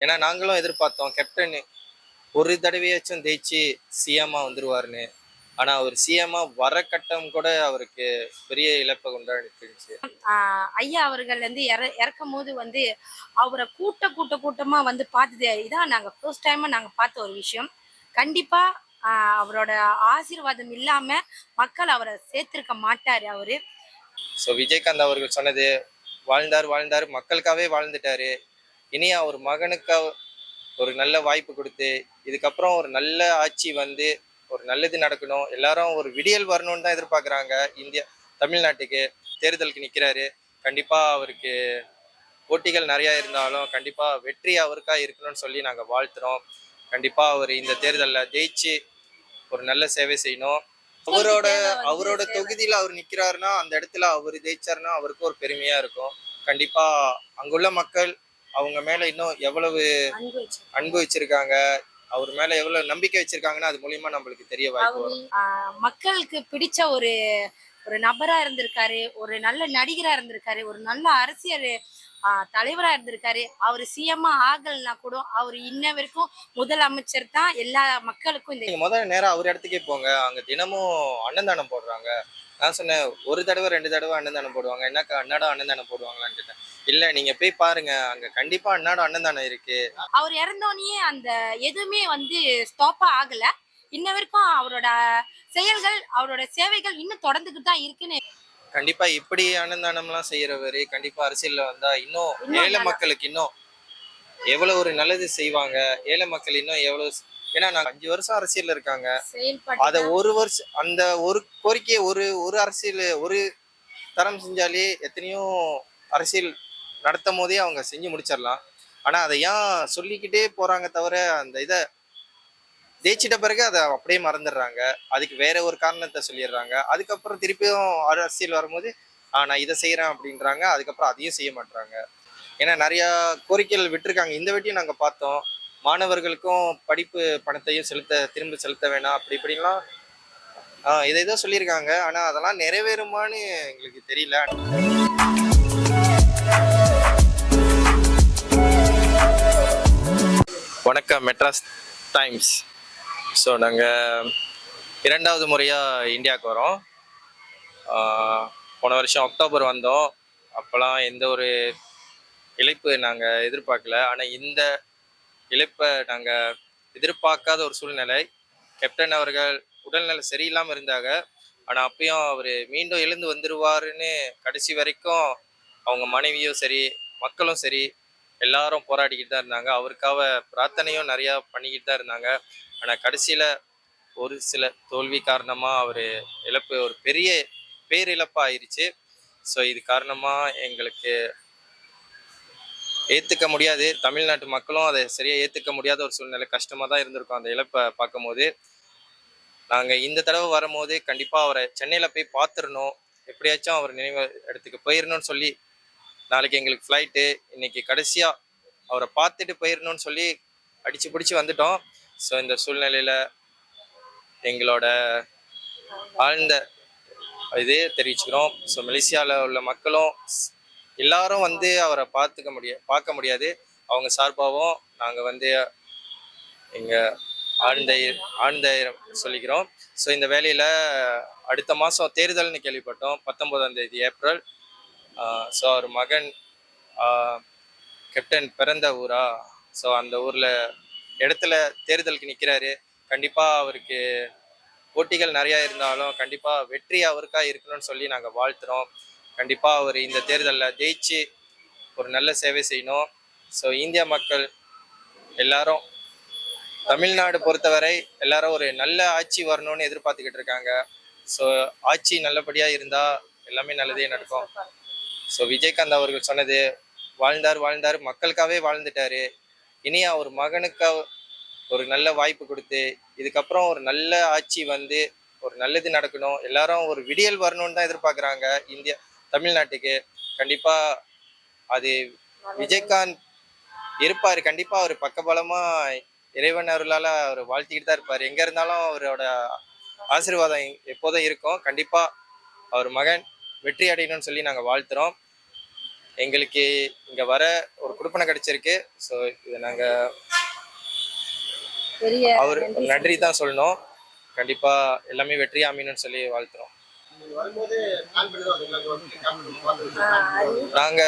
ஏன்னா நாங்களும் எதிர்பார்த்தோம் கேப்டன் ஒரு தடவையாச்சும் ஜெயிச்சு சிஎம்மா வந்துருவாருன்னு. ஆனா அவர் சிஎம்மா வர கட்டம் கூட அவருக்கு பெரிய இழப்பை கொண்டாடிருந்துச்சு ஆஹ் ஐயா அவர்கள் வந்து இற இறக்கும் போது வந்து அவரை கூட்ட கூட்ட கூட்டமா வந்து பார்த்தது இதான் நாங்க ஃபர்ஸ்ட் டைம் நாங்க பார்த்த ஒரு விஷயம். கண்டிப்பா அவரோட ஆசீர்வாதம் இல்லாம மக்கள் அவரை சேர்த்திருக்க மாட்டாரு அவரு. ஸோ விஜயகாந்த் அவர்கள் சொன்னது வாழ்ந்தார் வாழ்ந்தார் மக்களுக்காகவே வாழ்ந்துட்டாரு. இனி அவர் மகனுக்கா ஒரு நல்ல வாய்ப்பு கொடுத்து இதுக்கப்புறம் ஒரு நல்ல ஆட்சி வந்து ஒரு நல்லது நடக்கணும். எல்லாரும் ஒரு விடியல் வரணும்னு தான் எதிர்பார்க்குறாங்க. இந்தியா தமிழ்நாட்டுக்கு தேர்தலுக்கு நிற்கிறாரு கண்டிப்பாக அவருக்கு போட்டிகள் நிறையா இருந்தாலும் கண்டிப்பாக வெற்றி அவருக்கா இருக்கணும்னு சொல்லி நாங்கள் வாழ்த்துறோம். கண்டிப்பாக அவர் இந்த தேர்தலில் ஜெயிச்சு ஒரு நல்ல சேவை செய்யணும். அவரோட அவரோட. தொகுதியில அவர் நிக்கிறாருன்னா அந்த இடத்துல அவர் ஜெயிச்சாருன்னா அவருக்கு ஒரு பெருமையா இருக்கும். கண்டிப்பா அங்குள்ள மக்கள் அவங்க மேல இன்னும் எவ்வளவு அன்பு வச்சு அன்பு வச்சிருக்காங்க அவர் மேல எவ்வளவு நம்பிக்கை வச்சிருக்காங்கன்னா அது மூலியமா நம்மளுக்கு தெரிய வாய்ப்பு மக்களுக்கு பிடிச்ச ஒரு ஒரு நபரா இருந்திருக்காரு ஒரு நல்ல நடிகரா இருந்திருக்காரு ஒரு நல்ல அரசியல் தலைவரா இருந்திருக்காரு. அவர் சிஎம்மா ஆகலைன்னா கூட அவர் இன்ன வரைக்கும் முதலமைச்சர் தான் எல்லா மக்களுக்கும் இந்த முதல்ல நேரா அவர் இடத்துக்கே போங்க. அங்க தினமும் அன்னதானம் போடுறாங்க. நான் சொன்னேன் ஒரு தடவை ரெண்டு தடவை அன்னதானம் போடுவாங்க. என்னக்கா அன்னாடம் அன்னதானம் போடுவாங்களான்னு கேட்டேன். இல்ல நீங்க போய் பாருங்க. அங்க கண்டிப்பா அன்னாடம் அன்னதானம் இருக்கு. அவர் இறந்தோடனே அந்த எதுவுமே வந்து ஸ்டாப்பா ஆகல. இன்ன வரைக்கும் அவரோட செயல்கள் அவரோட சேவைகள் இன்னும் தொடர்ந்துகிட்டு தான் இருக்குன்னு கண்டிப்பா இப்படி அன்னதானம்லாம் செய்யறவரு கண்டிப்பா அரசியல்ல வந்தா இன்னும் ஏழை மக்களுக்கு இன்னும் எவ்வளவு ஒரு நல்லது செய்வாங்க. ஏழை மக்கள் இன்னும் எவ்வளவு ஏன்னா நாங்க அஞ்சு வருஷம் அரசியல்ல இருக்காங்க. அத ஒரு வருஷம் அந்த ஒரு கோரிக்கையை ஒரு ஒரு அரசியல் ஒரு தரம் செஞ்சாலே எத்தனையோ அரசியல் நடத்தும் போதே அவங்க செஞ்சு முடிச்சிடலாம். ஆனா அதை ஏன் சொல்லிக்கிட்டே போறாங்க தவிர அந்த இதை ஜெயிச்சிட்ட பிறகு அதை அப்படியே மறந்துடுறாங்க. அதுக்கு வேற ஒரு காரணத்தை சொல்லிடுறாங்க. அதுக்கப்புறம் திருப்பியும் அரசியல் வரும்போது நான் இதை செய்யறேன் அப்படின்றாங்க. அதுக்கப்புறம் அதையும் செய்ய மாட்டாங்க ஏன்னா நிறைய கோரிக்கைகள் விட்டுருக்காங்க. இந்த வாட்டியும் நாங்க பார்த்தோம். மாணவர்களுக்கும் படிப்பு பணத்தையும் செலுத்த திரும்ப செலுத்த வேணாம் அப்படி இப்படிலாம் இதை ஏதோ சொல்லியிருக்காங்க. ஆனால் அதெல்லாம் நிறைவேறுமான்னு எங்களுக்கு தெரியல. வணக்கம் மெட்ராஸ் டைம்ஸ். ஸோ நாங்கள் இரண்டாவது முறையாக இந்தியாவுக்கு வரோம். போன வருஷம் அக்டோபர் வந்தோம். அப்போல்லாம் எந்த ஒரு இழைப்பு நாங்கள் எதிர்பார்க்கல. ஆனால் இந்த இழப்பை நாங்கள் எதிர்பார்க்காத ஒரு சூழ்நிலை. கேப்டன் அவர்கள் உடல்நிலை சரியில்லாமல் இருந்தாங்க. ஆனால் அப்பயும் அவர் மீண்டும் எழுந்து வந்துடுவாருன்னு கடைசி வரைக்கும் அவங்க மனைவியும் சரி மக்களும் சரி எல்லாரும் போராடிக்கிட்டு தான் இருந்தாங்க. அவருக்காக பிரார்த்தனையும் நிறையா பண்ணிக்கிட்டு தான் இருந்தாங்க. ஆனால் கடைசியில் ஒரு சில தோல்வி காரணமாக அவர் இழப்பு ஒரு பெரிய பேரிழப்பாக ஆயிடுச்சு ஸோ இது காரணமாக எங்களுக்கு ஏற்றுக்க முடியாது. தமிழ்நாட்டு மக்களும் அதை சரியாக ஏற்றுக்க முடியாத ஒரு சூழ்நிலை கஷ்டமாக தான் இருந்திருக்கும் அந்த இழப்பை பார்க்கும்போது. நாங்கள் இந்த தடவை வரும்போது கண்டிப்பாக அவரை சென்னையில் போய் பார்த்துடணும். எப்படியாச்சும் அவர் நினைவு இடத்துக்கு போயிடணும்னு சொல்லி நாளைக்கு எங்களுக்கு ஃப்ளைட்டு இன்னைக்கு கடைசியாக அவரை பார்த்துட்டு போயிடணும்னு சொல்லி அடிச்சு பிடிச்சி வந்துட்டோம். ஸோ இந்த சூழ்நிலையில் எங்களோட ஆழ்ந்த இதே தெரிவிச்சுக்கிறோம். ஸோ மலேசியாவில் உள்ள மக்களும் எல்லாரும் வந்து அவரை பார்த்துக்க முடிய பார்க்க முடியாது. அவங்க சார்பாகவும் நாங்கள் வந்து எங்கள் ஆழ்ந்த ஆழ்ந்த சொல்லிக்கிறோம். ஸோ இந்த வேலையில் அடுத்த மாதம் தேர்தல்னு கேள்விப்பட்டோம். பத்தொன்பதாம் தேதி ஏப்ரல். ஸோ அவர் மகன் கேப்டன் பிறந்த ஊரா? ஸோ அந்த ஊரில் இடத்துல தேர்தலுக்கு நிற்கிறாரு கண்டிப்பாக அவருக்கு போட்டிகள் நிறையா இருந்தாலும் கண்டிப்பாக வெற்றி அவருக்கா இருக்கணும்னு சொல்லி நாங்கள் வாழ்த்துறோம். கண்டிப்பாக அவர் இந்த தேர்தலில் ஜெயிச்சு ஒரு நல்ல சேவை செய்யணும். ஸோ இந்திய மக்கள் எல்லாரும் தமிழ்நாடு பொறுத்தவரை எல்லாரும் ஒரு நல்ல ஆட்சி வரணும்னு எதிர்பார்த்துக்கிட்டு இருக்காங்க. ஸோ ஆட்சி நல்லபடியாக இருந்தால் எல்லாமே நல்லதே நடக்கும். ஸோ விஜயகாந்த் அவர்கள் சொன்னது வாழ்ந்தார் வாழ்ந்தார் மக்களுக்காகவே வாழ்ந்துட்டாரு. இனி அவர் மகனுக்கா ஒரு நல்ல வாய்ப்பு கொடுத்து இதுக்கப்புறம் ஒரு நல்ல ஆட்சி வந்து ஒரு நல்லது நடக்கணும். எல்லாரும் ஒரு விடியல் வரணும்னு தான் எதிர்பார்க்குறாங்க. இந்தியா தமிழ்நாட்டுக்கு கண்டிப்பாக அது விஜயகாந்த் இருப்பார். கண்டிப்பாக அவர் பக்கபலமா இறைவன் அருளால் அவர் வாழ்த்திக்கிட்டு தான் இருப்பார். எங்கே இருந்தாலும் அவரோட ஆசீர்வாதம் எப்போதும் இருக்கும். கண்டிப்பாக அவர் மகன் வெற்றி அடையணும்னு சொல்லி நாங்கள் வாழ்த்துறோம். எங்களுக்கு இங்க வர ஒரு குடுப்பனை கிடைச்சிருக்கு. ஸோ இதை நாங்க அவர் நன்றி. தான் சொல்லணும். கண்டிப்பா எல்லாமே வெற்றி அமையணும்னு சொல்லி வாழ்த்துறோம். நாங்க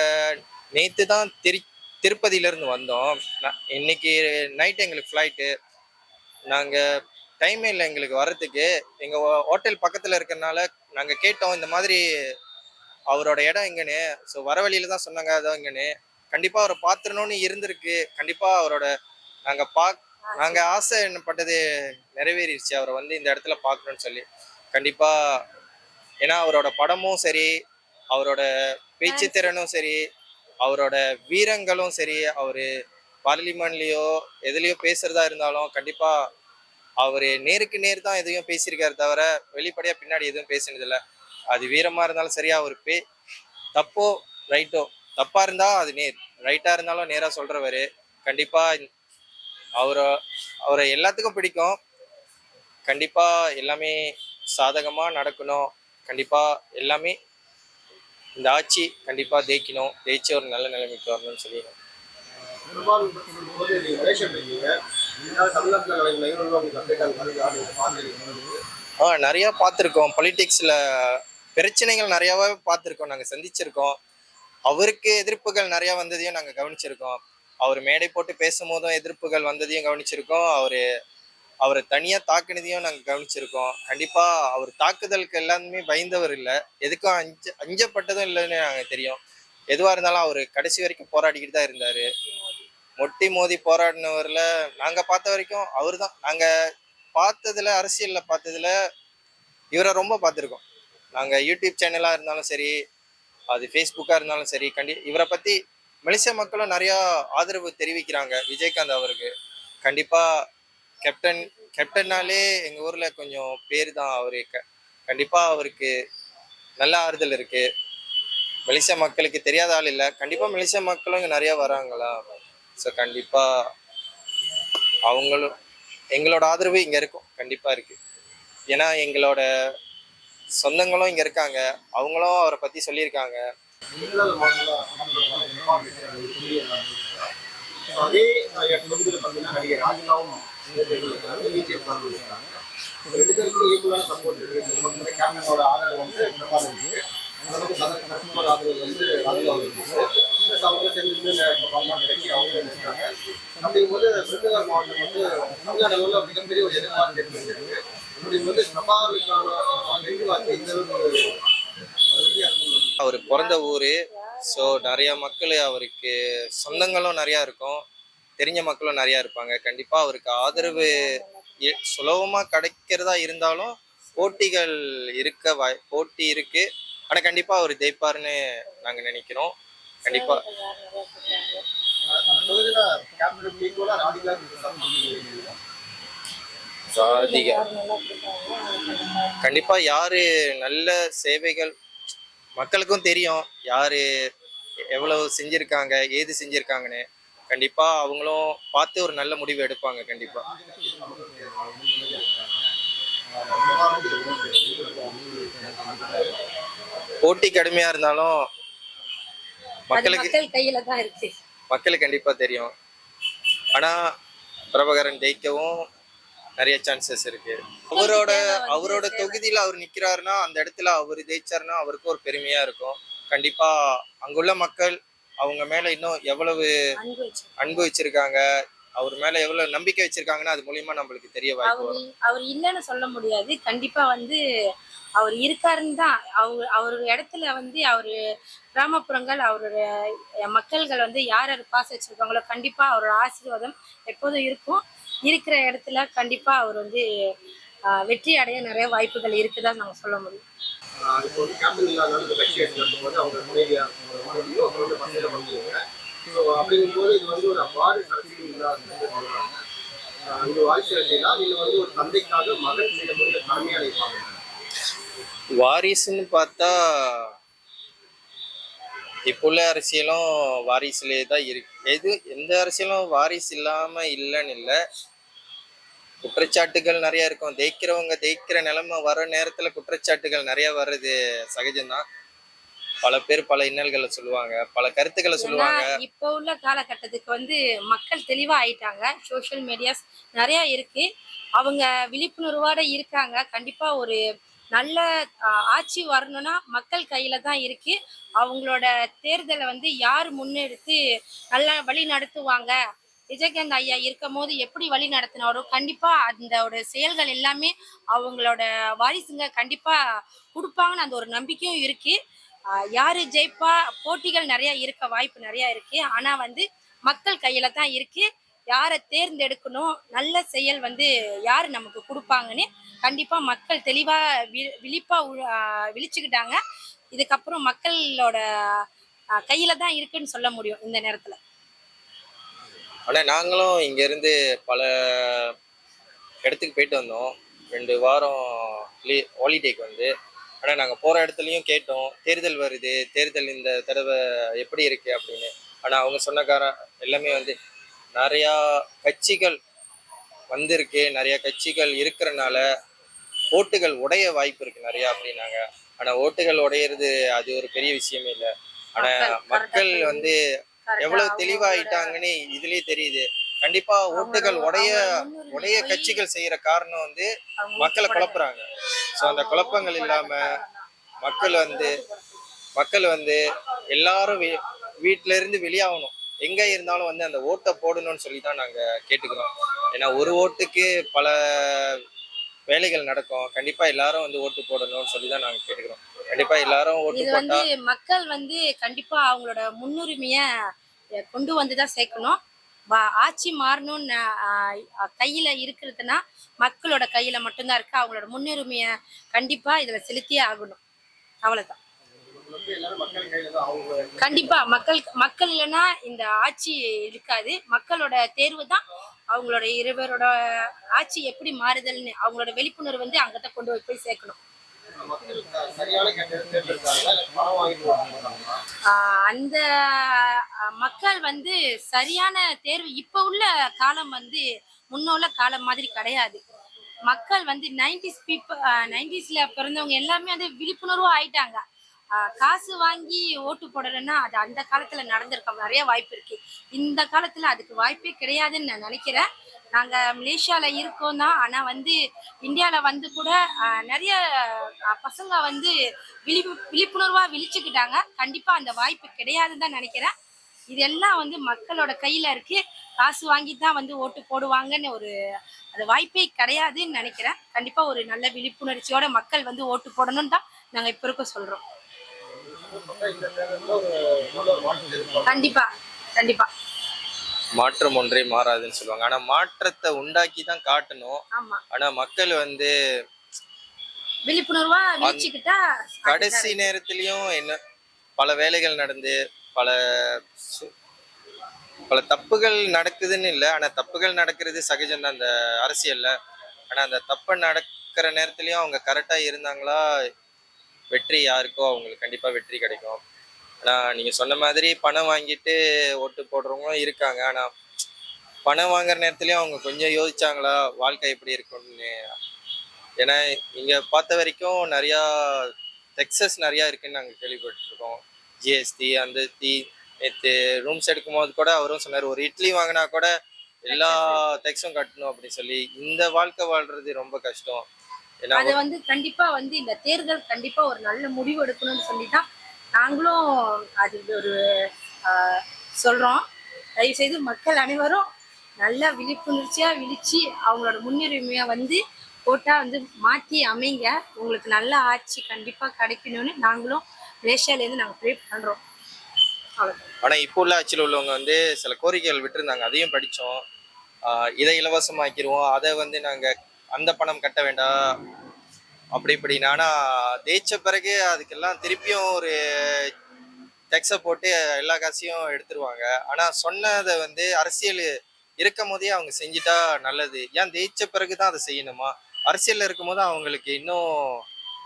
நேத்து தான் திரு திருப்பதியில இருந்து வந்தோம் இன்னைக்கு நைட் எங்களுக்கு ஃப்ளைட்டு நாங்க டைமே இல்லை எங்களுக்கு வர்றதுக்கு. எங்க ஹோட்டல் பக்கத்துல இருக்கிறனால நாங்க கேட்டோம் இந்த மாதிரி அவரோட இடம் எங்கன்னு. ஸோ வர வழியில தான் சொன்னாங்க அதான் எங்கன்னு கண்டிப்பா அவரை பார்த்துடணும்னு இருந்திருக்கு. கண்டிப்பா அவரோட நாங்க பா நாங்க ஆசை பட்டது நிறைவேறிடுச்சு அவரை வந்து இந்த இடத்துல பார்க்கணும்னு சொல்லி. கண்டிப்பா ஏன்னா அவரோட படமும் சரி அவரோட பேச்சு திறனும் சரி அவரோட வீரங்களும் சரி அவரு பார்லிமெண்ட்லயோ எதுலயோ பேசுறதா இருந்தாலும் கண்டிப்பா அவரு நேருக்கு நேர் தான் எதையும் பேசியிருக்காரு தவிர வெளிப்படையா பின்னாடி எதுவும் பேசினதில்ல அது வீரமா இருந்தாலும் சரியா அவர் பே தப்போ ரைட்டோ தப்பா இருந்தா அது நேர். ரைட்டா இருந்தாலும் நேரா சொல்றவரு. கண்டிப்பா இந்த- அவரை அவரை எல்லாத்துக்கும் பிடிக்கும். கண்டிப்பா எல்லாமே சாதகமா நடக்கணும். கண்டிப்பா எல்லாமே இந்த ஆட்சி கண்டிப்பா ஜெயிக்கணும் ஜெயிச்சு ஒரு நல்ல நிலைமைக்கு வரணும்னு சொல்லி பெரும்பாலும் போது நீங்க ரேஷன் இருக்கீங்க இதனால தமிழ்நாட்டில் நடக்கிற நிகழ்வுகள் உங்களுக்கு அப்டேட் ஆகுது பார்த்துருக்கீங்க. ஆ நிறைய பார்த்துருக்கோம். பொலிட்டிக்ஸில் பிரச்சனைகள் நிறையாவே பார்த்துருக்கோம். நாங்கள் சந்திச்சிருக்கோம். அவருக்கு எதிர்ப்புகள் நிறையா வந்ததையும் நாங்கள் கவனிச்சிருக்கோம். அவர் மேடை போட்டு பேசும்போதும் எதிர்ப்புகள் வந்ததையும் கவனிச்சிருக்கோம். அவர் அவரை தனியாக தாக்குனதையும் நாங்கள் கவனிச்சிருக்கோம். கண்டிப்பாக அவர் தாக்குதலுக்கு எல்லாருமே பயந்தவர் இல்லை. எதுக்கும் அஞ்ச அஞ்சப்பட்டதும் இல்லைன்னு நாங்கள் தெரியும். எதுவாக இருந்தாலும் அவர் கடைசி வரைக்கும் போராடிக்கிட்டு தான் இருந்தார். மொட்டி மோதி போராடினவரில் நாங்கள் பார்த்த வரைக்கும் அவர் தான் நாங்கள் பார்த்ததில் அரசியலில் பார்த்ததில் இவரை ரொம்ப பார்த்துருக்கோம். நாங்கள் யூடியூப் சேனலாக இருந்தாலும் சரி அது ஃபேஸ்புக்காக இருந்தாலும் சரி கண்டி இவரை பற்றி மலேசிய மக்களும் நிறையா ஆதரவு தெரிவிக்கிறாங்க விஜயகாந்த் அவருக்கு. கண்டிப்பாக கேப்டன் கேப்டன்னாலே எங்கள் ஊரில் கொஞ்சம் பேர் தான் அவர். க கண்டிப்பாக அவருக்கு நல்ல ஆறுதல் இருக்குது மலேசிய மக்களுக்கு தெரியாத ஆள் இல்லை. கண்டிப்பாக மலேசிய மக்களும் இங்கே நிறையா வராங்களா? ஸோ கண்டிப்பாக அவங்களும் எங்களோட ஆதரவு இங்கே இருக்கும். கண்டிப்பாக இருக்குது ஏன்னா எங்களோட சொந்தங்களும் இங்கே இருக்காங்க. அவங்களும் அவரை பற்றி சொல்லியிருக்காங்க. அதே பார்த்தீங்கன்னா நடிகர் ராஜினாவும் ரெண்டு பேருக்கும் ஈக்குவலான சப்போர்ட் இருக்கு ஆதரவு வந்து இருக்கு ஆதரவு வந்து இருக்கு அவங்க அவங்க இருக்காங்க அப்படிங்கும்போது விருதுநகர் மாவட்டம் வந்து தமிழ்நாடு அளவில் மிகப்பெரிய ஒரு எதிர்பார்ப்பு ஏற்பட்டிருக்கு அப்படிங்கும்போது இந்த அளவுக்கு அவர் பிறந்த ஊர். ஸோ நிறைய மக்கள் அவருக்கு சொந்தங்களும் நிறையா இருக்கும். தெரிஞ்ச மக்களும் நிறையா இருப்பாங்க. கண்டிப்பாக அவருக்கு ஆதரவு இ- சுலபமா கிடைக்கிறதா இருந்தாலும் போட்டிகள் இருக்க வாய் போட்டி இருக்கு. ஆனால் கண்டிப்பாக அவர் ஜெயிப்பாருன்னு நாங்கள் நினைக்கிறோம். கண்டிப்பாக ராதிகா கண்டிப்பா யாரு நல்ல சேவைகள் மக்களுக்கும் தெரியும் யாரு எவ்வளவு செஞ்சிருக்காங்க ஏது செஞ்சிருக்காங்கன்னு. கண்டிப்பா அவங்களும் பார்த்து ஒரு நல்ல முடிவு எடுப்பாங்க கண்டிப்பா. போட்டி கடுமையா இருந்தாலும் மக்களுக்கு மக்கள் கையில தான் இருக்கு. மக்களுக்கு கண்டிப்பா தெரியும். ஆனா பிரபாகரன் ஜெயிக்கவும் நிறைய சான்சஸ் இருக்கு. அவரோட அவரோட தொகுதியில அவர் நிக்கிறாருன்னா அந்த இடத்துல அவர் ஜெயிச்சாருன்னா அவருக்கு ஒரு பெருமையா இருக்கும். கண்டிப்பா அங்குள்ள மக்கள் அவங்க மேல இன்னும் எவ்வளவு அன்பு வச்சு அன்பு வச்சிருக்காங்க அவர் மேல எவ்வளவு நம்பிக்கை வச்சிருக்காங்கன்னா அது மூலியமா நம்மளுக்கு தெரிய வாய்ப்பு அவர் இல்லைன்னு சொல்ல முடியாது. கண்டிப்பா வந்து அவர் இருக்காருன்னு தான் அவர் அவர் இடத்துல வந்து அவர் கிராமப்புறங்கள் அவருடைய மக்கள்கள் வந்து யார் யார் பாச வச்சிருக்காங்களோ கண்டிப்பா அவரோட ஆசீர்வாதம் எப்போதும் இருக்கும். இருக்கிற இடத்துல கண்டிப்பா அவர் வந்து வெற்றி அடைய நிறைய வாய்ப்புகள் இருக்குதான் நாங்க சொல்ல முடியும். இப்போ வந்து கேப்டன் இல்லாதனால இந்த கட்சி எடுத்துக்கும் போது அவங்க மீடியா அவங்களோட பசங்க பண்ணுவாங்க ஸோ அப்படிங்கும்போது இது வந்து ஒரு அவ்வாறு அரசியல் இல்லாத சொல்றாங்க ஆஹ் இது வாரிசு அரசியலா நீங்க வந்து ஒரு தந்தைக்காக மகன் செய்ய கடமையாக இருப்பாங்க வாரிசுன்னு பார்த்தா இப்போ உள்ள அரசியலும் வாரிசுலேயே தான் இருக்கு. எது எந்த அரசியலும் வாரிசு இல்லாமல் இல்லைன்னு இல்லை. குற்றச்சாட்டுகள் நிறைய இருக்கும். ஜெயிக்கிறவங்க ஜெயிக்கிற நிலைமை வர நேரத்துல குற்றச்சாட்டுகள் நிறைய வர்றது சகஜம்தான். பல பேர் பல இன்னல்களை சொல்லுவாங்க. பல கருத்துக்களை சொல்லுவாங்க. இப்போ உள்ள காலகட்டத்துக்கு வந்து மக்கள் தெளிவா ஆயிட்டாங்க. சோஷியல் மீடியாஸ் நிறைய இருக்கு. அவங்க விழிப்புணர்வோட இருக்காங்க. கண்டிப்பா ஒரு நல்ல ஆட்சி வரணும்னா மக்கள் கையில தான் இருக்கு. அவங்களோட தேர்தலை வந்து யார் முன்னெடுத்து நல்லா வழி நடத்துவாங்க விஜயகாந்த் ஐயா இருக்கும் போது எப்படி வழி நடத்தினாரோ கண்டிப்பா அந்த செயல்கள் எல்லாமே அவங்களோட வாரிசுங்க கண்டிப்பா கொடுப்பாங்கன்னு அந்த ஒரு நம்பிக்கையும் இருக்கு. யாரு ஜெயிப்பா போட்டிகள் நிறைய இருக்க வாய்ப்பு நிறைய இருக்கு. ஆனா வந்து மக்கள் கையில தான் இருக்கு. யாரை தேர்ந்தெடுக்கணும் நல்ல செயல் வந்து யார் நமக்கு கொடுப்பாங்கன்னு கண்டிப்பா மக்கள் தெளிவா வி- விழிப்பா உ- விழிச்சுக்கிட்டாங்க. இதுக்கப்புறம் மக்களோட கையில தான் இருக்குன்னு சொல்ல முடியும் இந்த நேரத்துல. ஆனா நாங்களும் இங்க இருந்து பல இடத்துக்கு போயிட்டு வந்தோம். ரெண்டு வாரம் ஹாலிடேக்கு வந்து. ஆனா நாங்க போற இடத்துலயும் கேட்டோம். தேர்தல் வருது. தேர்தல் இந்த தடவை எப்படி இருக்கு அப்படின்னு. ஆனா அவங்க சொன்னக்கார எல்லாமே வந்து நிறையா கட்சிகள் வந்திருக்கு. நிறைய கட்சிகள் இருக்கிறனால ஓட்டுகள் உடைய வாய்ப்பு இருக்கு நிறைய அப்படின்னாங்க. ஆனா ஓட்டுகள் உடையிறது அது ஒரு பெரிய விஷயமே இல்லை. ஆனா மக்கள் வந்து எவ்வளவு தெளிவாயிட்டாங்கன்னு இதுலயே தெரியுது. கண்டிப்பா ஓட்டுகள் உடைய உடைய கட்சிகள் செய்யற காரணம் வந்து மக்களை குழப்புறாங்க. ஸோ அந்த குழப்பங்கள் இல்லாம. மக்கள் வந்து மக்கள் வந்து எல்லாரும் வீ- வீட்ல இருந்து வெளியாகணும். எங்க இருந்தாலும் வந்து அந்த ஓட்டை போடணும்னு சொல்லி தான் நாங்க கேட்டுக்கிறோம். ஏன்னா ஒரு ஓட்டுக்கு பல வேலைகள் நடக்கும். கண்டிப்பா எல்லாரும் வந்து ஓட்டு போடணும்னு சொல்லி தான் நாங்க கேட்டுக்கிறோம். கண்டிப்பா எல்லாரும் ஓட்டு இது போட்டா வந்து மக்கள் வந்து கண்டிப்பா அவங்களோட முன்னுரிமைய கொண்டு வந்து தான் சேர்க்கணும். வா- ஆட்சி மாறணும்னு கையில இருக்கிறதுனா மக்களோட கையில மட்டும்தான் இருக்கு. அவங்களோட முன்னுரிமைய கண்டிப்பா இதுல செலுத்தியே ஆகணும். அவ்வளவுதான். கண்டிப்பா மக்கள் மக்கள் இல்லைன்னா இந்த ஆட்சி இருக்காது. மக்களோட தேர்வு தான் அவங்களோட இருவரோட ஆட்சி எப்படி மாறுதல்னு அவங்களோட விழிப்புணர்வு வந்து அங்கதான் கொண்டு போய் போய் சேர்க்கணும். அந்த மக்கள் வந்து சரியான தேர்வு இப்போ உள்ள காலம் வந்து முன்ன உள்ள காலம் மாதிரி கிடையாது. மக்கள் வந்து நைன்டிஸ் பீப்புள் நைன்டிஸ்ல பிறந்தவங்க எல்லாமே வந்து விழிப்புணர்வும் ஆயிட்டாங்க. காசு வாங்கி ஓட்டு போடலைன்னா அது அந்த காலத்துல நடந்திருக்க நிறைய வாய்ப்பு இருக்கு. இந்த காலத்துல அதுக்கு வாய்ப்பே கிடையாதுன்னு நான் நினைக்கிறேன். நாங்க மலேசியால இருக்கோம் தான். ஆனா வந்து இந்தியால வந்து கூட நிறைய பசங்க வந்து விழி விழிப்புணர்வா விழிச்சுக்கிட்டாங்க. கண்டிப்பா அந்த வாய்ப்பு கிடையாதுன்னு தான் நினைக்கிறேன். இதெல்லாம் வந்து மக்களோட கையில இருக்கு. காசு வாங்கி தான் வந்து ஓட்டு போடுவாங்கன்னு ஒரு அது வாய்ப்பே கிடையாதுன்னு நினைக்கிறேன். கண்டிப்பா ஒரு நல்ல விழிப்புணர்ச்சியோட மக்கள் வந்து ஓட்டு போடணும்னு தான் நாங்க இப்ப இருக்க சொல்றோம். கண்டிப்பா கண்டிப்பா. மாற்றம் ஒன்றே மாறாதுன்னு சொல்லுவாங்க. ஆனா மாற்றத்தை உண்டாக்கி தான் காட்டணும். ஆனா மக்கள் வந்து விழிப்புணர்வா விழிச்சுக்கிட்டா கடைசி நேரத்திலயும் என்ன பல வேலைகள் நடந்து பல பல தப்புகள் நடக்குதுன்னு இல்லை. ஆனா தப்புகள் நடக்கிறது சகஜம்தான் அந்த அரசியல்ல. ஆனா அந்த தப்பு நடக்கிற நேரத்துலயும் அவங்க கரெக்டா இருந்தாங்களா வெற்றி யாருக்கோ அவங்களுக்கு கண்டிப்பாக வெற்றி கிடைக்கும். ஆனால் நீங்கள் சொன்ன மாதிரி பணம் வாங்கிட்டு ஓட்டு போடுறவங்களும் இருக்காங்க. ஆனால் பணம் வாங்குற நேரத்துலையும் அவங்க கொஞ்சம் யோசிச்சாங்களா? வாழ்க்கை எப்படி இருக்கும்னு? ஏன்னா இங்கே பார்த்த வரைக்கும் நிறையா டெக்ஸஸ் நிறையா இருக்குன்னு நாங்கள் கேள்விப்பட்டிருக்கோம். ஜிஎஸ்டி அந்த தீ நேற்று ரூம்ஸ் எடுக்கும் போது கூட அவரும் சொன்னார் ஒரு இட்லி வாங்கினா கூட எல்லா டெக்ஸும் கட்டணும் அப்படின்னு சொல்லி. இந்த வாழ்க்கை வாழ்றது ரொம்ப கஷ்டம். அது வந்து கண்டிப்பா வந்து இந்த தேர்தல் கண்டிப்பா ஒரு நல்ல முடிவு எடுக்கணும்னு சொல்லி தான் நாங்களும் அது ஒரு சொல்றோம். தயவு செய்து மக்கள் அனைவரும் நல்ல விழிப்புணர்ச்சியா விழிச்சு அவங்களோட முன்னுரிமையை வந்து போட்டா வந்து மாற்றி அமைங்க. உங்களுக்கு நல்ல ஆட்சி கண்டிப்பா கிடைக்கணும்னு நாங்களும் மலேசியாலேருந்து நாங்கள் ப்ரே பண்றோம். ஆனா இப்போ உள்ள ஆட்சியில் உள்ளவங்க வந்து சில கோரிக்கைகள் விட்டுருந்தாங்க. அதையும் படித்தோம் இதை இலவசமாக்கிடுவோம். அதை வந்து நாங்க அந்த பணம் கட்ட வேண்டாம். அப்படி இப்படின்னு. ஆனால் ஜெயிச்ச பிறகு அதுக்கெல்லாம் திருப்பியும் ஒரு டெக்ஸை போட்டு எல்லா காசையும் எடுத்துருவாங்க. ஆனால் சொன்னதை வந்து அரசியல் இருக்கும் போதே அவங்க செஞ்சுட்டா நல்லது. ஏன் ஜெயிச்ச பிறகு தான் அதை செய்யணுமா? அரசியலில் இருக்கும் போது அவங்களுக்கு இன்னும்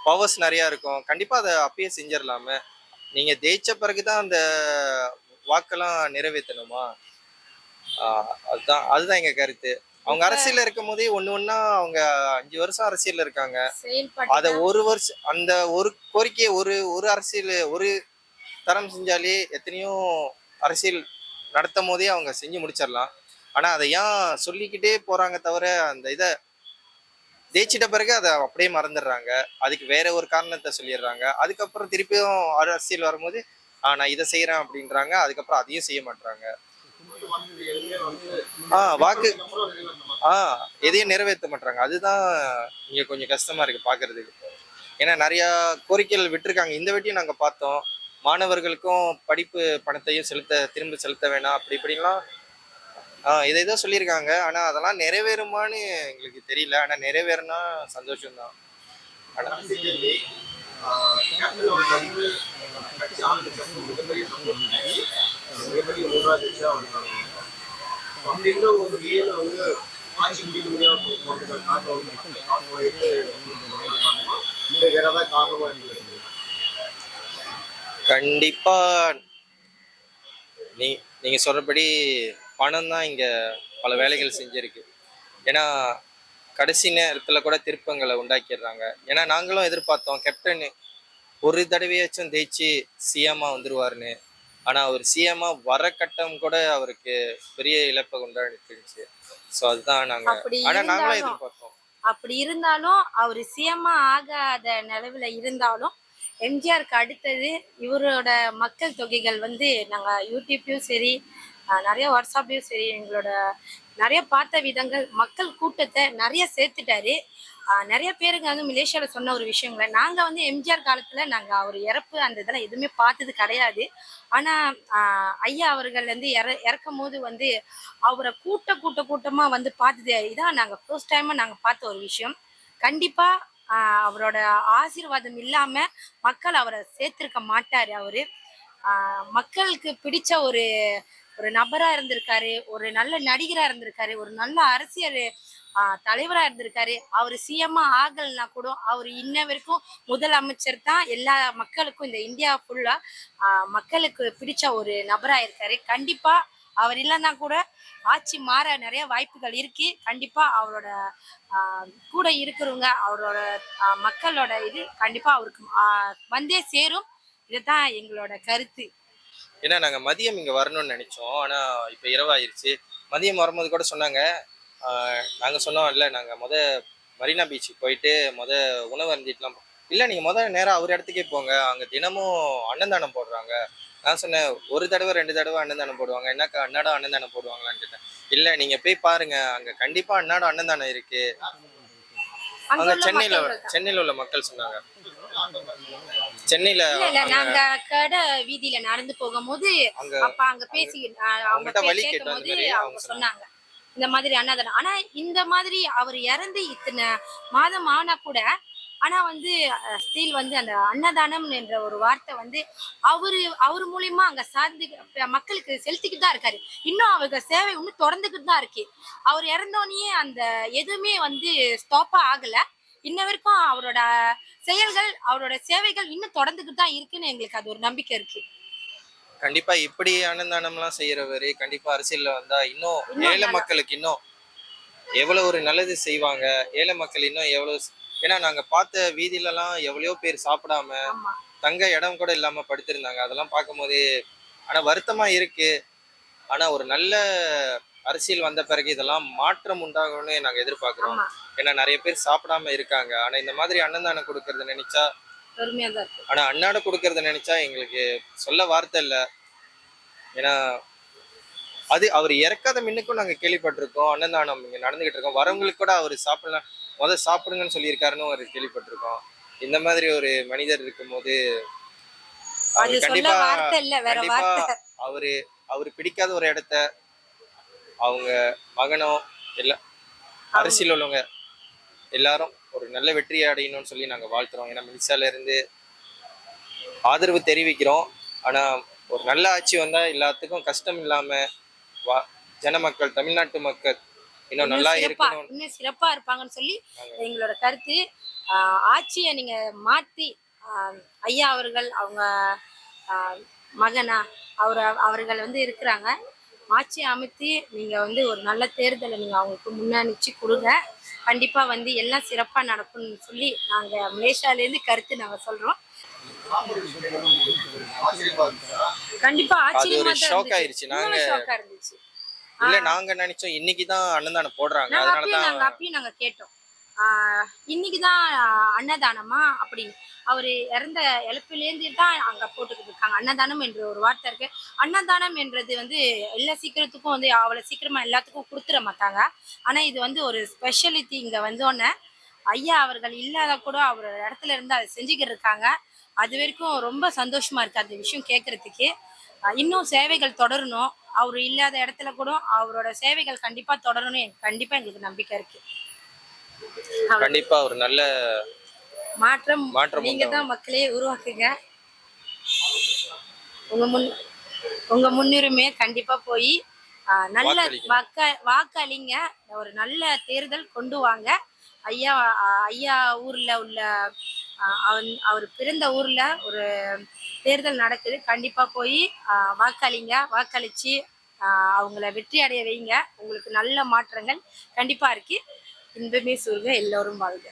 பவர்ஸ் நிறையா இருக்கும். கண்டிப்பாக அதை அப்பயே செஞ்சிடலாமே. நீங்க ஜெயிச்ச பிறகுதான் அந்த வாக்கெல்லாம் நிறைவேற்றணுமா? அதுதான் அதுதான் எங்கள் கருத்து. அவங்க அரசியல்ல இருக்கும் போதே ஒண்ணு ஒண்ணா அவங்க அஞ்சு வருஷம் அரசியல்ல இருக்காங்க. அத ஒரு வருஷம் அந்த ஒரு கோரிக்கையை ஒரு ஒரு அரசியல் ஒரு தரம் செஞ்சாலே எத்தனையோ அரசியல் நடத்தும் போதே அவங்க செஞ்சு முடிச்சிடலாம். ஆனா அதை ஏன் சொல்லிக்கிட்டே போறாங்க தவிர அந்த இதை ஜெயிச்சிட்ட பிறகு அதை அப்படியே மறந்துடுறாங்க. அதுக்கு வேற ஒரு காரணத்தை சொல்லிடுறாங்க. அதுக்கப்புறம் திருப்பியும் அரசியல் வரும்போது நான் இதை செய்யறேன் அப்படின்றாங்க. அதுக்கப்புறம் அதையும் செய்ய மாட்டாங்க ஆ வாக்கு ஆ எதையும் நிறைவேற்ற மாட்டாங்க அதுதான் இங்க கொஞ்சம் கஷ்டமா இருக்கு பாக்குறதுக்கு. ஏன்னா நிறைய கோரிக்கைகள் விட்டுருக்காங்க. இந்த வாட்டியும் நாங்க பார்த்தோம். மாணவர்களுக்கும் படிப்பு பணத்தையும் செலுத்த திரும்ப செலுத்த வேணாம் அப்படி இப்படிலாம் ஆ இதை தான் சொல்லியிருக்காங்க. ஆனா அதெல்லாம் நிறைவேறுமான்னு எங்களுக்கு தெரியல. ஆனா நிறைவேறினா சந்தோஷம்தான். ஆனால் மிகப்பெரிய வந்தாங்க. ஒரு வந்து ஆட்சி முடிக்க இந்த இருந்தது கண்டிப்பா நீ நீங்க சொல்றபடி பணம் தான் இங்க பல வேலைகள் செஞ்சிருக்கு ஏன்னா கடைசி நேரத்துல கூட திருப்பங்களை உண்டாக்கிடுறாங்க. ஏன்னா நாங்களும் எதிர்பார்த்தோம் கேப்டன் ஒரு தடவையாச்சும் ஜெயிச்சு சிஎம்மா வந்துருவாருன்னு. ஆனா அவர் சிஎம்மா வர கட்டம் கூட அவருக்கு பெரிய இழப்பை உண்டாடுச்சு ஸோ அதுதான் நாங்க அப்படி ஆனா நாங்களும் எதிர்பார்த்தோம். அப்படி இருந்தாலும் அவர் சிஎம்மா ஆகாத நிலவுல இருந்தாலும் எம்ஜிஆருக்கு அடுத்தது இவரோட மக்கள் தொகைகள் வந்து நாங்கள் யூடியூப்லையும் சரி நிறைய வாட்ஸ்அப்லையும் சரி எங்களோட நிறைய பார்த்த விதங்கள் மக்கள் கூட்டத்தை நிறைய சேர்த்துட்டாரு. நிறைய பேருங்க வந்து மலேசியாவில் சொன்ன ஒரு விஷயங்களை நாங்கள் வந்து எம்ஜிஆர் காலத்தில் நாங்கள் அவர் இறப்பு அந்த இதெல்லாம் எதுவுமே பார்த்தது கிடையாது. ஆனால் ஐயா அவர்கள் வந்து இற இறக்கும் போது வந்து அவரை கூட்ட கூட்ட கூட்டமாக வந்து பார்த்தது இதான் நாங்கள் ஃபர்ஸ்ட் டைமாக நாங்கள் பார்த்த ஒரு விஷயம். கண்டிப்பாக அவரோட ஆசீர்வாதம் இல்லாமல் மக்கள் அவரை சேர்த்திருக்க மாட்டார் அவர். மக்களுக்கு பிடிச்ச ஒரு ஒரு நபராக இருந்திருக்காரு ஒரு நல்ல நடிகராக இருந்திருக்காரு ஒரு நல்ல அரசியல் தலைவராக இருந்திருக்காரு. அவர் சிஎம்மா ஆகலைன்னா கூட அவர் இன்ன வரைக்கும் முதலமைச்சர் தான் எல்லா மக்களுக்கும் இந்த இந்தியா ஃபுல்லாக மக்களுக்கு பிடிச்ச ஒரு நபராக இருக்காரு. கண்டிப்பாக அவர் இல்லைன்னா கூட ஆட்சி மாற நிறைய வாய்ப்புகள் இருக்கு. கண்டிப்பா அவரோட கூட இருக்கிறவங்க அவரோட மக்களோட இது கண்டிப்பா அவருக்கு வந்தே சேரும். இதுதான் எங்களோட கருத்து. ஏன்னா நாங்க மதியம் இங்க வரணும்னு நினைச்சோம். ஆனா இப்ப இரவாயிருச்சு. மதியம் வரும்போது கூட சொன்னாங்க. ஆஹ் நாங்க சொன்னோம் இல்ல நாங்க முத மரீனா பீச்சுக்கு போயிட்டு முத உணவு அருந்திட்டுலாம் இல்ல நீங்க முத நேரம் அவர் இடத்துக்கே போங்க. அங்க தினமும் அன்னதானம் போடுறாங்க. நான் சொன்னேன் ஒரு தடவை ரெண்டு தடவை அன்னதானம் போடுவாங்க. என்னக்கா அன்னாடம் அன்னதானம் போடுவாங்களான்னு கேட்டேன். இல்ல நீங்க போய் பாருங்க. அங்க கண்டிப்பா அன்னாடம் அன்னதானம் இருக்கு. அங்க சென்னையில. சென்னையில உள்ள மக்கள் சொன்னாங்க. சென்னையில இல்ல இல்ல அங்க- நாங்க கடை வீதியில நடந்து போகும்போது அப்ப அங்க பேசி அவங்க அவங்ககிட்ட வழி கேட்கும் கேட்டோம் அந்த போது மாதிரி அவங்க சொன்னாங்க. இந்த மாதிரி அன்னதானம் ஆனா இந்த மாதிரி அவர் இறந்து இத்தனை மாதம் ஆனா கூட ஆனா வந்து ஸ்டீல் வந்து அந்த அன்னதானம் என்ற ஒரு வார்த்தை வந்து அவரு அவர் மூலியமா அங்க சார்ந்து மக்களுக்கு செலுத்திக்கிட்டு தான் இருக்காரு. இன்னும் அவங்க சேவை இன்னும் தொடர்ந்துக்கிட்டு தான் இருக்கு. அவர் இறந்தோடனே அந்த எதுவுமே வந்து ஸ்டாப்பா ஆகல. இன்ன வரைக்கும் அவரோட செயல்கள் அவரோட சேவைகள் இன்னும் தொடர்ந்துக்கிட்டு தான் இருக்குன்னு எங்களுக்கு அது ஒரு நம்பிக்கை இருக்கு. கண்டிப்பா இப்படி அன்னதானம்லாம் செய்யறவரு கண்டிப்பா அரசியல்ல வந்தா இன்னும் ஏழை மக்களுக்கு இன்னும் எவ்வளவு ஒரு நல்லது செய்வாங்க ஏழை மக்கள் இன்னும் எவ்வளவு ஏன்னா நாங்க பார்த்த வீதியிலலாம் எவ்வளவோ பேர் சாப்பிடாம தங்க இடம் கூட இல்லாம படுத்திருந்தாங்க. அதெல்லாம் பார்க்கும்போது ஆனா வருத்தமா இருக்கு. ஆனா ஒரு நல்ல அரசியல் வந்த பிறகு இதெல்லாம் மாற்றம் உண்டாகும்னு நாங்க எதிர்பார்க்கிறோம். ஏன்னா நிறைய பேர் சாப்பிடாம இருக்காங்க. ஆனா இந்த மாதிரி அன்னதானம் கொடுக்கறத நினைச்சா ஆனா அன்னாட கொடுக்கறத நினைச்சா எங்களுக்கு சொல்ல வார்த்தை இல்ல. ஏன்னா அது அவர் இறக்காத மின்னுக்கும் நாங்க கேள்விப்பட்டிருக்கோம். அன்னதானம் இங்க நடந்துகிட்டு இருக்கோம். வரவங்களுக்கு கூட அவர் சாப்பிடலாம் முத சாப்பிடுங்கன்னு சொல்லியிருக்காருன்னு ஒரு கேள்விப்பட்டிருக்கோம். இந்த மாதிரி ஒரு மனிதர் இருக்கும்போது கண்டிப்பா கண்டிப்பா அவரு அவரு பிடிக்காத ஒரு இடத்த அவங்க மகனோ எல்லா அரசியல் உள்ளவங்க எல்லாரும் ஒரு நல்ல வெற்றி அடையணும்னு சொல்லி நாங்க வாழ்த்துறோம். ஏன்னா மின்சால இருந்து ஆதரவு தெரிவிக்கிறோம். ஆனா ஒரு நல்ல ஆட்சி வந்தா எல்லாத்துக்கும் கஷ்டம் இல்லாம வா ஜன மக்கள் தமிழ்நாட்டு மக்கள் இன்னும் நல்லா இருக்கணும். இன்னும் சிறப்பா இருப்பாங்கன்னு சொல்லி எங்களோட கருத்து. ஆட்சியை நீங்க மாத்தி ஐயா அவர்கள் அவங்க மகனா அவர் அவர்கள் வந்து இருக்கிறாங்க. ஆட்சி அமைத்து நீங்க வந்து ஒரு நல்ல தேர்தலை நீங்க அவங்களுக்கு முன்னணிச்சு கொடுங்க. கண்டிப்பா வந்து எல்லாம் சிறப்பா நடக்கும்னு சொல்லி நாங்க மலேசியால இருந்து கருத்து நாங்க சொல்றோம். சாப்பாடு விஷயம் ஆச்சரியமா இருந்துச்சா. கண்டிப்பா ஆச்சரியமா. ஆயிருச்சு. நாங்க- ஆ இருந்துச்சு. இல்ல நாங்க நினைச்சோம் இன்னைக்கு தான் அன்னதானம் போடுறாங்க. அதனால நாங்க தான் அப்பயும் நாங்க கேட்டோம். இன்னைக்கு தான் அன்னதானமா? அப்படின்னு. அவர் இறந்த இழப்பிலேருந்து தான் அங்கே போட்டுக்கிட்டு இருக்காங்க. அன்னதானம் என்ற ஒரு வார்த்தை இருக்கு. அன்னதானம் என்றது வந்து எல்லா சீக்கிரத்துக்கும் வந்து அவ்வளோ சீக்கிரமா எல்லாத்துக்கும் கொடுத்துட மாட்டாங்க. ஆனால் இது வந்து ஒரு ஸ்பெஷலிட்டி இங்கே வந்தோடனே ஐயா அவர்கள் இல்லாத கூட அவரோட இடத்துல இருந்து அதை செஞ்சுக்கிட்டு இருக்காங்க. அது வரைக்கும் ரொம்ப சந்தோஷமா இருக்கு அந்த விஷயம் கேட்கறதுக்கு இன்னும் சேவைகள் தொடரணும். அவர் இல்லாத இடத்துல கூட அவரோட சேவைகள் கண்டிப்பாக தொடரணும். கண்டிப்பாக எங்களுக்கு நம்பிக்கை இருக்குது கண்டிப்பா ஒரு நல்ல மாற்றம் மாற்றம் நீங்க. தான் மக்களே உருவாக்குங்க. உங்க முன் உங்க முன்னுரிமையை கண்டிப்பா போய் நல்ல. வாக்க வாக்களிங்க. ஒரு நல்ல தேர்தல் கொண்டு வாங்க. ஐயா ஐயா ஊர்ல உள்ள அவன்- அவர் பிறந்த ஊர்ல ஒரு தேர்தல் நடக்குது. கண்டிப்பா போய் வாக்களிங்க. வாக்களிச்சு அவங்கள வெற்றி அடைய வைங்க. உங்களுக்கு நல்ல மாற்றங்கள் கண்டிப்பா இருக்கு. இன்பமே சொல்க எல்லோரும் வாழ்க.